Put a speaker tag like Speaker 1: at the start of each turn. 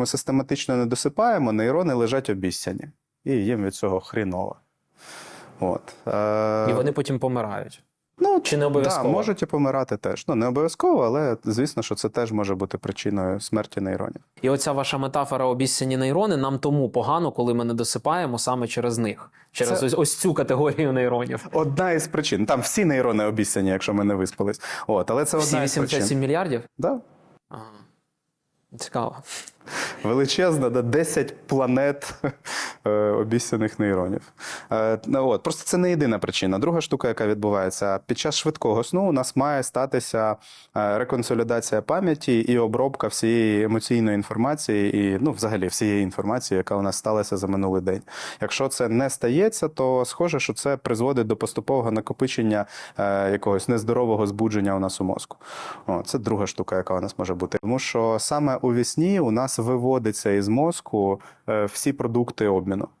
Speaker 1: Ми систематично не досипаємо, нейрони лежать обіцяні. І їм від цього хріново. От. Е,
Speaker 2: І вони потім помирають.
Speaker 1: ну,
Speaker 2: Чи не обов'язково?
Speaker 1: Да, можуть і помирати теж. Ну, не обов'язково, але звісно, що це теж може бути причиною смерті нейронів.
Speaker 2: І оця ваша метафора обіцяні нейрони нам тому погано, коли ми не досипаємо саме через них, через
Speaker 1: Це-
Speaker 2: ось, ось цю категорію нейронів.
Speaker 1: Одна із причин. Там всі нейрони обіцяні, якщо ми не виспались. От, але це
Speaker 2: Всі
Speaker 1: одна із причин.
Speaker 2: 87 мільярдів?
Speaker 1: Да.
Speaker 2: Ага. Цікаво.
Speaker 1: Величезна, де 10 планет обіцяних нейронів. Е, ну, от, просто це не єдина причина. Друга штука, яка відбувається, під час швидкого сну у нас має статися е, реконсолідація пам'яті і обробка всієї емоційної інформації, і ну, взагалі всієї інформації, яка у нас сталася за минулий день. Якщо це не стається, то схоже, що це призводить до поступового накопичення е, якогось нездорового збудження у нас у мозку. О, це друга штука, яка у нас може бути. Тому що саме у вісні у нас виводиться із мозку е, всі продукти обміну. filmene.